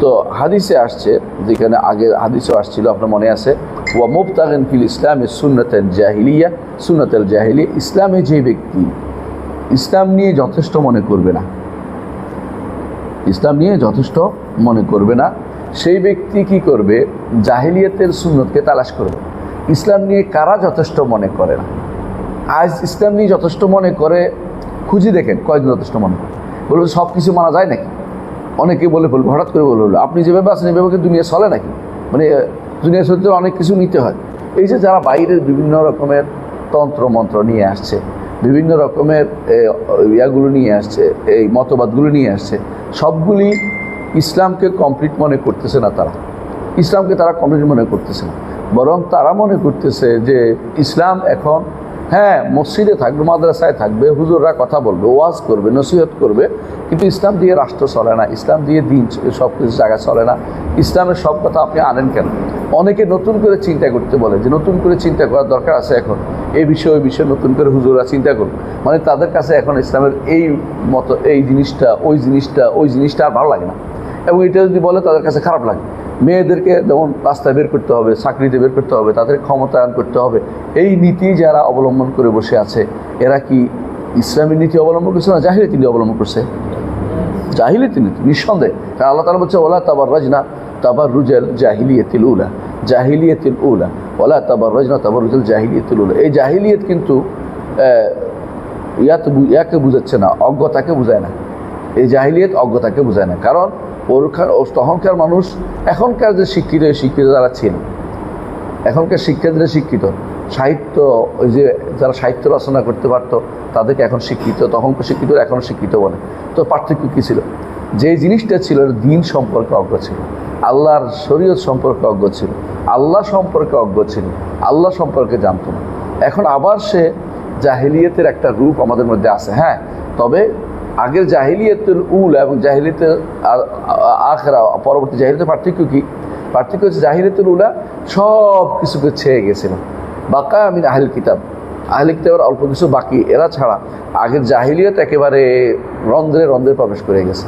তো হাদিসে আসছে, যেখানে আগে হাদিসও আসছিল, আপনার মনে আছে, ওয়া মুবতাগিন ফিল ইসলামে সুন্নতের জাহিলিয়া সুন্নতের জাহিলি, ইসলামে যে ব্যক্তি ইসলাম নিয়ে যথেষ্ট মনে করবে না, ইসলাম নিয়ে যথেষ্ট মনে করবে না, সেই ব্যক্তি কি করবে? জাহিলিয়াতের সুন্নতকে তালাশ করবে। ইসলাম নিয়ে কারা যথেষ্ট মনে করে না? আজ ইসলাম নিয়ে যথেষ্ট মনে করে, খুঁজি দেখেন কয়েকজন যথেষ্ট মনে করে। বলবে সব কিছু মানা যায় নাকি? অনেকে বলে বলব, হঠাৎ করে বলে বলল আপনি যেভাবে আছেন এভাবে দুনিয়া চলে নাকি? মানে দুনিয়া চলতে অনেক কিছু নিতে হয়। এই যে যারা বাইরের বিভিন্ন রকমের তন্ত্র, মন্ত্র নিয়ে আসছে, বিভিন্ন রকমের ইয়াগুলো নিয়ে আসছে, এই মতবাদগুলো নিয়ে আসছে, সবগুলি ইসলামকে কমপ্লিট মনে করতেছে না তারা। ইসলামকে তারা কমপ্লিট মনে করতেছে না। বরং তারা মনে করতেছে যে ইসলাম এখন হ্যাঁ মসজিদে থাকবে, মাদ্রাসায় থাকবে, হুজুররা কথা বলবে, ওয়াজ করবে, নসিহত করবে, কিন্তু ইসলাম দিয়ে রাষ্ট্র চলে না, ইসলাম দিয়ে দিন সব কিছু জায়গায় চলে না। ইসলামের সব কথা আপনি আনেন কেন? অনেকে নতুন করে চিন্তা করতে বলে যে, নতুন করে চিন্তা করার দরকার আছে এখন। এই বিষয়ে, ওই বিষয়ে নতুন করে হুজুররা চিন্তা করুন মানে তাদের কাছে এখন ইসলামের এই মতো, এই জিনিসটা, ওই জিনিসটা ওই জিনিসটা আর ভালো লাগে না। এবং এটা যদি বলে তাদের কাছে খারাপ লাগে। মেয়েদেরকে যেমন রাস্তায় বের করতে হবে, চাকরিতে বের করতে হবে, তাদের ক্ষমতায়ন করতে হবে, এই নীতি যারা অবলম্বন করে বসে আছে, এরা কি ইসলামী নীতি অবলম্বন করছে না জাহিরি তিনি অবলম্বন করছে? জাহিলিতি তিনি নিঃসন্দেহে। কারণ আল্লাহ তালা বলছে ওলা তাবার রাজনা তাবার রুজাল জাহিলিয়তিল উলা। জাহিলিয়তিল উলা। ওলা তাবার রাজনা তাবার রুজাল জাহিলিয়তিল উলা। এই জাহিলিয়ত কিন্তু ইয়াতে ইয়াকে বুঝাচ্ছে না, অজ্ঞতাকে বোঝায় না। এই জাহিলিয়ত অজ্ঞতাকে বোঝায় না। কারণ ওরখান ও তখনকার মানুষ, এখনকার যে শিক্ষিত শিক্ষিত যারা ছিল এখনকার শিক্ষার্থীরা শিক্ষিত। সাহিত্য, ওই যে যারা সাহিত্য রচনা করতে পারত, তাদেরকে এখন শিক্ষিত, তখনকার শিক্ষিত এখন শিক্ষিত বলে। তো পার্থক্য কী ছিল? যে জিনিসটা ছিল, দিন সম্পর্কে অজ্ঞ ছিল, আল্লাহর শরীয়ত সম্পর্কে অজ্ঞ ছিল, আল্লাহ সম্পর্কে অজ্ঞ ছিল, আল্লাহ সম্পর্কে জানতো না। এখন আবার সে জাহিলিয়তের একটা রূপ আমাদের মধ্যে আছে। হ্যাঁ তবে আগের জাহিলিয়তের উল এবং জাহিলিয়তের আখরা, পরবর্তী জাহিলিয়তের পার্থক্য কি? পার্থক্য হচ্ছে জাহিলিয়তুল উলা সব কিছুকে ছেয়ে গেছিল। বাকা আমিন আহল কিতাব। আহলে কিতাবের অল্প কিছু বাকি। এরা ছাড়া আগের জাহিলিয়ত একেবারে রন্ধ্রে রন্ধ্রে প্রবেশ করে গেছে।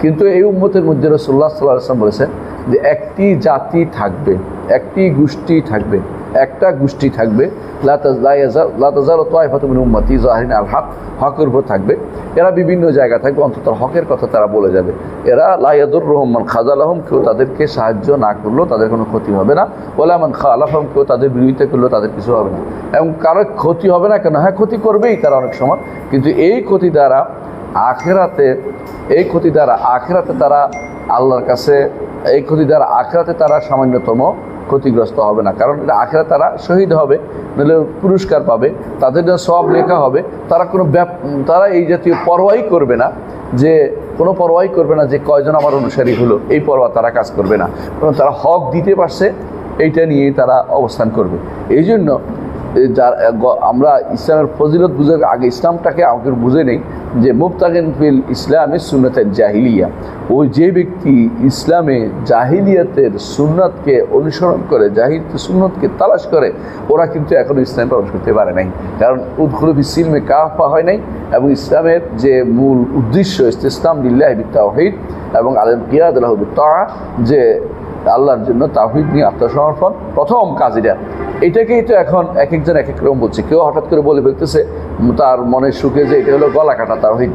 কিন্তু এই উম্মতের মধ্যে রসুল্লাহ সাল্লাহ আসলাম বলেছেন যে একটি জাতি থাকবে, একটি গোষ্ঠী থাকবে। একটা গোষ্ঠী থাকবে উম্মতি জাহিন আল হক, হকের উপর থাকবে। এরা বিভিন্ন জায়গা থাকবে, অন্তত হকের কথা তারা বলে যাবে। এরা লাইয়াদুর রহমান খাজালাহম, কেউ তাদেরকে সাহায্য না করলেও তাদের কোনো ক্ষতি হবে না। ওলামান খা আলাহম কেউ তাদের বিরোধিতা করলেও তাদের কিছু হবে না। এবং কারও ক্ষতি হবে না কেন? হ্যাঁ ক্ষতি করবেই তারা অনেক সময়। কিন্তু এই ক্ষতি দ্বারা আখেরাতে, এই ক্ষতি দ্বারা আখেরাতে তারা আল্লাহর কাছে, এই ক্ষতি দ্বারা আখেরাতে তারা সামান্যতম ক্ষতিগ্রস্ত হবে না। কারণ এটা আখেরা তারা শহীদ হবে, নাহলে পুরস্কার পাবে, তাদের জন্য সব লেখা হবে। তারা কোনো তারা এই জাতীয় পরোয়াই করবে না যে, কোনো পরোয়াই করবে না যে, কয়জন আমার অনুসারী হলো, এই পরোয়া তারা কাজ করবে না। কারণ তারা হক দিতে পারছে, এইটা নিয়েই তারা অবস্থান করবে। এই জন্য যার আমরা ইসলামের ফজিলত বুঝে আগে ইসলামটাকে আমাকে বুঝে নেই। যে মুফতাগিন ফিল ইসলামে সুন্নতের জাহিলিয়া, ওই যে ব্যক্তি ইসলামে জাহিলিয়াতের সুন্নতকে অনুসরণ করে জাহিল সুন্নতকে তালাশ করে, ওরা কিন্তু এখনও ইসলামে প্রবেশ করতে পারে নাই। কারণ উদ্খুলফ ইসলামে কাফা হয় নাই এবং ইসলামের যে মূল উদ্দেশ্য ইসলাম লিল্লাহ তাওহিদ এবং আলম কিয়াদ যে আল্লাহর জন্য তাহিদ নিয়ে আত্মসমর্পণ প্রথম কাজ এটা। এটাকেই তো এখন এক একজন এক এক রকম বলছে। কেউ হঠাৎ করে বলে ফেলতেছে, তার মনের সুখে যে এটা হলো গলা কাটা তাহিদ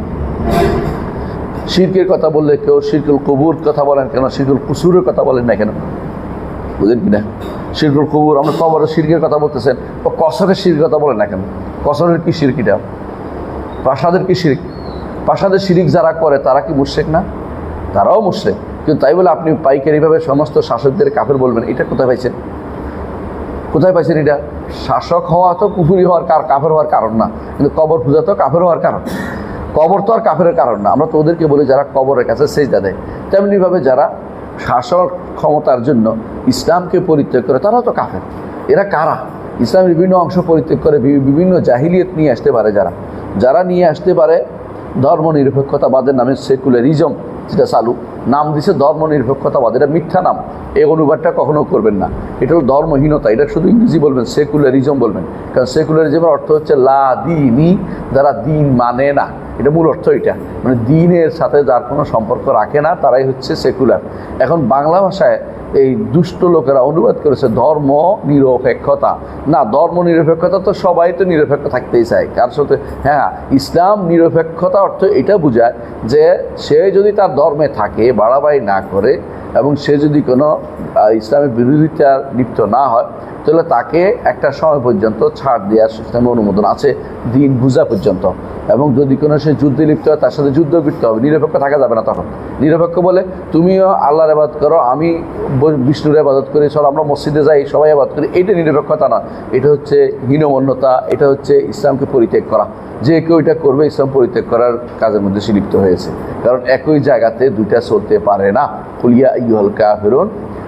শিরকের কথা বললে কেউ শিরকুল কবুর কথা বলেন কেন, শিরকুল কুসুরের কথা বলেন না কেন? বুঝলেন কি না? শিরকুল কবুর আমরা কবরের শিরকের কথা বলতেছেন, তো কসরের শির কথা বলেন না কেন? কসরের কি শিরকিটা প্রাসাদের কি শিরিক? প্রাসাদের শিরিক যারা করে, তারা কি মুশ্রেক না? তারাও মুশ্রেক। কিন্তু তাই বলে আপনি পাইকারিভাবে সমস্ত শাসকদের কাফের বলবেন, এটা কোথায় পাইছেন? কোথায় পাইছেন এটা? শাসক হওয়া তো কুফুরি হওয়ার কার, কাফের হওয়ার কারণ না, কিন্তু কবর পূজা তো কাফের হওয়ার কারণ। কবর তো আর কাফের কারণ না। আমরা তো ওদেরকে বলি যারা কবরের কাছে সেজদা দেয়। তেমনিভাবে যারা শাসক ক্ষমতার জন্য ইসলামকে পরিত্যাগ করে তারাও তো কাফের। এরা কারা? ইসলামের বিভিন্ন অংশ পরিত্যাগ করে বিভিন্ন জাহিলিয়ত নিয়ে আসতে পারে যারা। যারা নিয়ে আসতে পারে ধর্ম নিরপেক্ষতাবাদের নামে সেকুলারিজম, যেটা চালু। নাম দিছে ধর্ম নিরপেক্ষতাবাদ এটা মিথ্যা নাম। এই অনুবাদটা কখনো করবেন না। এটা হলো ধর্মহীনতা। এটা শুধু ইংরেজি বলবেন সেকুলারিজম বলবেন। কারণ সেকুলারিজমের অর্থ হচ্ছে লা দিনই যারা দিন মানে না। এটা মূল অর্থ এটা। মানে দিনের সাথে যার কোনো সম্পর্ক রাখে না, তারাই হচ্ছে সেকুলার এখন বাংলা ভাষায় এই দুষ্ট লোকেরা অনুবাদ করেছে ধর্ম নিরপেক্ষতা না ধর্ম নিরপেক্ষতা তো সবাই তো নিরপেক্ষ থাকতেই চায়। কার সাথে? হ্যাঁ ইসলাম নিরপেক্ষতা অর্থ এটা বোঝায় যে সে যদি তার ধর্মে থাকে বাড়াবাড়ি না করে এবং সে যদি কোনো ইসলামের বিরোধিতা লিপ্ত না হয়, তাহলে তাকে একটা সময় পর্যন্ত ছাড় দেওয়ার সিস্টেমের অনুমোদন আছে দিন বুঝা পর্যন্ত। এবং যদি কোনো সে যুদ্ধে লিপ্ত হয়, তার সাথে যুদ্ধ করতে হবে। নিরপেক্ষ থাকা যাবে না তখন। নিরপেক্ষ বলে, তুমিও আল্লাহর আবাদ করো, আমি বিষ্ণুর আবাদত করি সব আমরা মসজিদে যাই, সবাই আবাদ করি। এটা নিরপেক্ষতা না এটা হচ্ছে হীনমন্যতা, এটা হচ্ছে ইসলামকে পরিত্যাগ করা। যে কেউ এটা করবে, ইসলাম পরিত্যাগ করার কাজের মধ্যে সে লিপ্ত হয়েছে। কারণ একই জায়গাতে দুইটা চলতে পারে না। কুলিয়া ইহল কাফিরুন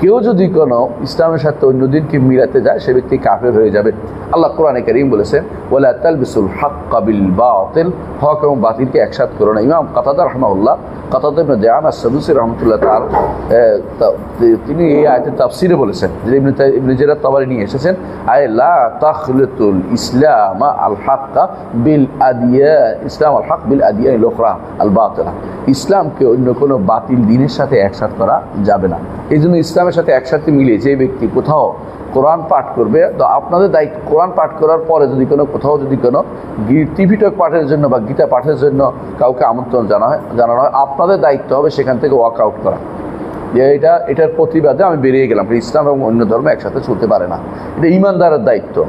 কেউ যদি কোনো ইসলামের সাথে অন্য দিনকে মিলাতে যায়, সে ব্যক্তি কাফের হয়ে যাবে। আল্লাহ কোরআনে করিম বলেছেন বলে তালবিসুল হক কাবিল বাতিল। হক এবং বাতিলকে একসাথ করো না। ইমাম কাতাদা রহমাউল্লাহ কাতাদ জামা সদুসি রহমতুল্লাহ তার তিনি এই আয়তের তাফসিরে বলেছেন যে ইবনে ইবনে নিয়ে এসেছেন, আয় লা তাখলিতুল ইসলাম আল হাক্কা বিল আদিয়া ইসলাম আল হক বিল আদিয়া লোকরা আল বাতিলা। ইসলামকে অন্য কোনো বাতিল দিনের সাথে একসাথ করা যাবে না। এই জন্য ইসলামের সাথে একসাথে মিলে যে ব্যক্তি কোথাও কোরআন পাঠ করবে, তো আপনাদের দায়িত্ব কোরআন পাঠ করার পরে যদি কোনো, কোথাও যদি কোনো টিভিটক পাঠের জন্য বা গীতা পাঠের জন্য কাউকে আমন্ত্রণ জানা হয় জানানো হয়, আপনাদের দায়িত্ব হবে সেখান থেকে ওয়াক আউট করা। যে এটা, এটার প্রতিবাদে আমি বেরিয়ে গেলাম। ইসলাম এবং অন্য ধর্ম একসাথে চলতে পারে না। এটা ইমানদারের দায়িত্ব।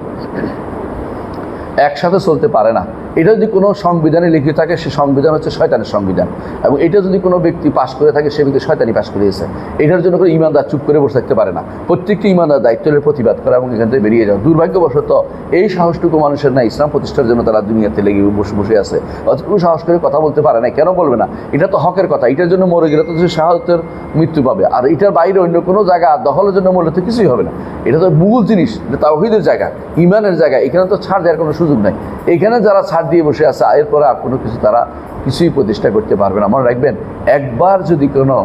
একসাথে চলতে পারে না। এটা যদি কোনো সংবিধানে লিখিত থাকে, সে সংবিধান হচ্ছে শয়তানের সংবিধান। এবং এটা যদি কোনো ব্যক্তি পাশ করে থাকে, সে ব্যক্তি শয়তানি পাশ করিয়েছে। এটার জন্য কোনো ইমানদার চুপ করে বসে থাকতে পারে না। প্রত্যেকটি ইমানদার দায়িত্বের প্রতিবাদ করা এবং এখান থেকে বেরিয়ে যাওয়া। দুর্ভাগ্যবশত এই সাহসটুকু মানুষের না ইসলাম প্রতিষ্ঠার জন্য তারা দুনিয়াতে লেগে বসে বসে আছে। অতটুকু সাহস করে কথা বলতে পারে না। কেন বলবে না? এটা তো হকের কথা। এটার জন্য মরে গেলে তো শাহাদতের মৃত্যু পাবে। আর এটার বাইরে অন্য কোনো জায়গা দখলের জন্য মরলে তো কিছুই হবে না। এটা তো মূল জিনিস। এটা তাওহিদের জায়গা ইমানের জায়গা। এখানে তো ছাড় দেওয়ার কোনো সুযোগ নাই। এখানে যারা ছাড় দিয়ে বসে আছে, এরপরে আর কোনো কিছু তারা কিছুই প্রতিষ্ঠা করতে পারবে না। মনে রাখবেন, একবার যদি কোনো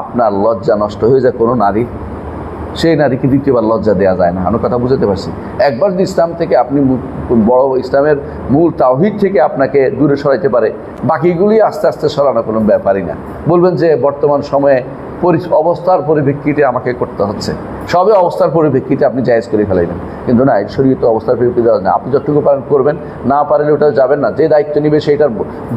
আপনার লজ্জা নষ্ট হয়ে যায়, কোনো নারী, সেই নারীকে দ্বিতীয়বার লজ্জা দেওয়া যায় না। আমি কথা বুঝতে পারছি। একবার যদি ইসলাম থেকে আপনি বড় ইসলামের মূল তাওহিদ থেকে আপনাকে দূরে সরাইতে পারে, বাকিগুলি আস্তে আস্তে সরানো কোনো ব্যাপারই না। বলবেন যে বর্তমান সময়ে অবস্থার পরিপ্রেক্ষিতে আমাকে করতে হচ্ছে। সবে অবস্থার পরিপ্রেক্ষিতে আপনি জায়েজ করে ফেলাইবেন। কিন্তু না শরীয়ত অবস্থার পরিপ্রেক্ষিতে না। আপনি যতটুকু পারেন করবেন, না পারেন ওটা যাবেন না। যে দায়িত্ব নিবে সেটার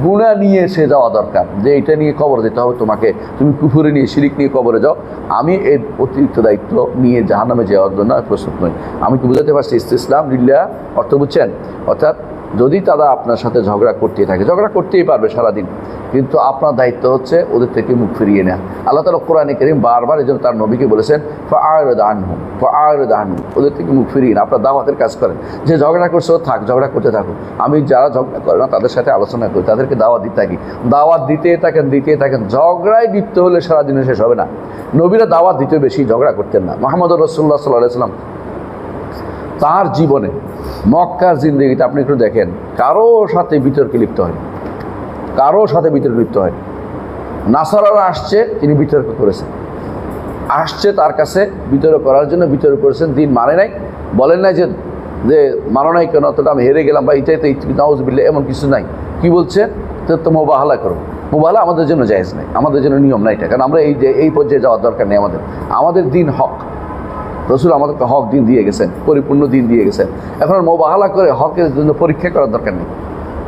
গুণা নিয়ে সে যাওয়া দরকার। যে এটা নিয়ে কবর দিতে হবে তোমাকে, তুমি কুফুরে নিয়ে, শিরিক নিয়ে কবরে যাও। আমি এর অতিরিক্ত দায়িত্ব নিয়ে জাহান্নামে যাওয়ার জন্য প্রস্তুত নই। আমি কি বুঝাতে পারছি? ইসলাম লিল্লা অর্থ বুঝছেন? অর্থাৎ যদি তারা আপনার সাথে ঝগড়া করতেই থাকে, ঝগড়া করতেই পারবে সারাদিন। কিন্তু আপনার দায়িত্ব হচ্ছে ওদের থেকে মুখ ফিরিয়ে নেওয়া। আল্লাহ তালা কোরআনে করিম বারবার এই জন্য তার নবীকে বলেছেন ফায়রদ আনহু ফায়রদ আনহু ওদের থেকে মুখ ফিরিয়ে না আপনার দাওয়াতের কাজ করেন। যে ঝগড়া করছে ও থাক, ঝগড়া করতে থাকুক। আমি যারা ঝগড়া করে না, তাদের সাথে আলোচনা করি, তাদেরকে দাওয়াত দিতে থাকি। দাওয়াত দিতে থাকেন দিতে থাকেন। ঝগড়ায় লিপ্ত হলে সারাদিনে শেষ হবে না। নবীরা দাওয়াত দিতে বেশি ঝগড়া করতেন না। মোহাম্মদ রসুল্লাহ সাল্লাহ সাল্লাম তার জীবনে, মক্কার জিন্দগিতে আপনি একটু দেখেন, কারও সাথে বিতর্কে লিপ্ত হয় কারও সাথে বিতর্কে লিপ্ত হয় নাসারারা আসছে, তিনি বিতর্ক করেছেন। আসছে তার কাছে বিতর্ক করার জন্য বিতর্ক করেছেন, দিন মানে নাই। বলেন নাই যে যে মানো নাই কেন, অতটা আমি হেরে গেলাম বা এটাই তো নাউজ বিল্লে এমন কিছু নাই। কি বলছে? তো তো মোবাহালা করো। মোবাহালা আমাদের জন্য জায়েজ নাই, আমাদের জন্য নিয়ম নাই এটা। কারণ আমরা এই যে, এই পর্যায়ে যাওয়ার দরকার নেই আমাদের। আমাদের দিন হক। রসুল আমাদেরকে হক দিন দিয়ে গেছেন, পরিপূর্ণ দিন দিয়ে গেছেন। এখন মোবাহলা করে হকের জন্য পরীক্ষা করার দরকার নেই।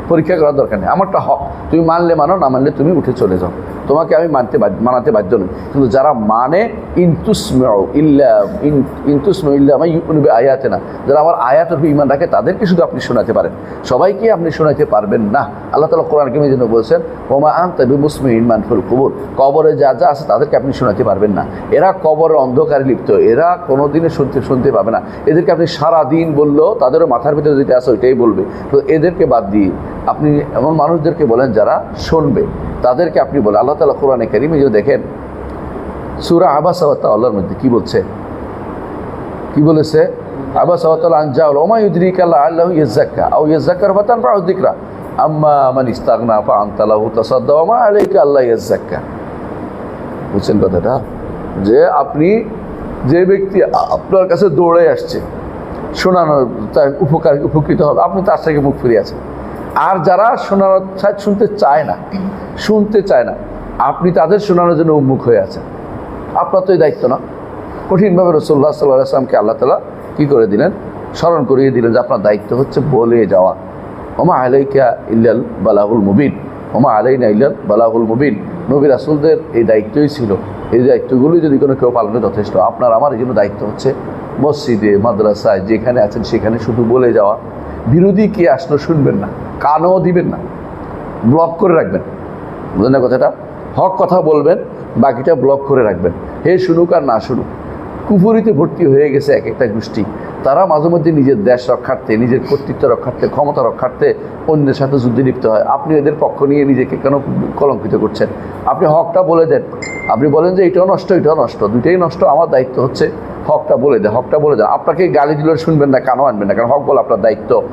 পরীক্ষা করার দরকার নেই। আমারটা হক। তুমি মানলে মানো, না মানলে তুমি উঠে চলে যাও। তোমাকে আমি মানতে মানাতে বাধ্য নই। কিন্তু যারা মানে ইন্তুসমেও ইল্লা ইন্তুসমেও ইল্লা আয়াতে না যারা আমার উপর ইমান রাখে, তাদেরকে শুধু আপনি শোনাতে পারেন। সবাইকে আপনি শোনাতে পারবেন না। আল্লাহ তালা কোরআন কেমের জন্য বলছেন, ওমা আন তবি মুসমি ইমান ফুল কবর। কবরে যা যা আছে, তাদেরকে আপনি শোনাতে পারবেন না। এরা কবরের অন্ধকারে লিপ্ত। এরা কোনোদিনে শুনতে শুনতে পাবে না। এদেরকে আপনি সারা দিন বললেও তাদেরও মাথার ভিতরে যেটা আছে, ওইটাই বলবে। তো এদেরকে বাদ দিয়ে আপনি এমন মানুষদেরকে বলেন যারা শুনবে। তাদেরকে আপনি বলেন। আল্লাহ তালা কোরআনে কারিমে যদি দেখেন, সুরা আবাস আল্লাহর মধ্যে কি বলছে? কি বলেছে? আবা সাওয়াতাল আনজাউল ওমা ইউদরিকা আল্লাহু যিকরা। আম্মা আল্লাহ বুঝছেন কথাটা? যে আপনি, যে ব্যক্তি আপনার কাছে দৌড়ে আসছে, শোনানোর তার উপকার, উপকৃত হবে, আপনি তার থেকে মুখ ফিরে আছেন আর যারা শোনার শুনতে চায় না, শুনতে চায় না, আপনি তাদের শোনানোর জন্য উন্মুখ হয়ে আছেন। আপনার তো এই দায়িত্ব না। কঠিনভাবে রসুল্লাহ সাল্লাহ আসলামকে আল্লাহ তালা কী করে দিলেন? স্মরণ করিয়ে দিলেন যে আপনার দায়িত্ব হচ্ছে বলে যাওয়া। ওমা আলাইকা ইল্লাল বালাহুল মুবিন। ওমা আলাইনা ইল্লাল বালাহুল মুবিন। নবী রাসুলদের এই দায়িত্বই ছিল। এই দায়িত্বগুলি যদি কোনো কেউ পালনে যথেষ্ট, আপনার আমার এই জন্য দায়িত্ব হচ্ছে মসজিদে, মাদ্রাসায়, যেখানে আছেন সেখানে শুধু বলে যাওয়া। বিরোধী কে আসলো শুনবেন না। কানও দিবেন না। ব্লক করে রাখবেন। বুঝলেন না কথাটা? হক কথা বলবেন, বাকিটা ব্লক করে রাখবেন। হে শুনুক আর না শুনুক কুপুরিতে ভর্তি হয়ে গেছে এক একটা গোষ্ঠী। তারা মাঝে মধ্যে নিজের দেশ রক্ষার্থে, নিজের কর্তৃত্ব রক্ষার্থে, ক্ষমতা রক্ষার্থে অন্যের সাথে যুদ্ধে লিপ্ত হয়। আপনি এদের পক্ষ নিয়ে নিজেকে কেন কলঙ্কিত করছেন? আপনি হকটা বলে দেন। আপনি বলেন যে এটাও নষ্ট এটাও নষ্ট। দুইটাই নষ্ট, আমার দায়িত্ব হচ্ছে হকটা বলে দেয়। হকটা বলে দেয়। আপনাকে গালি দিলে শুনবেন না, কানও আনবেন না। কারণ হক বলে আপনার দায়িত্ব।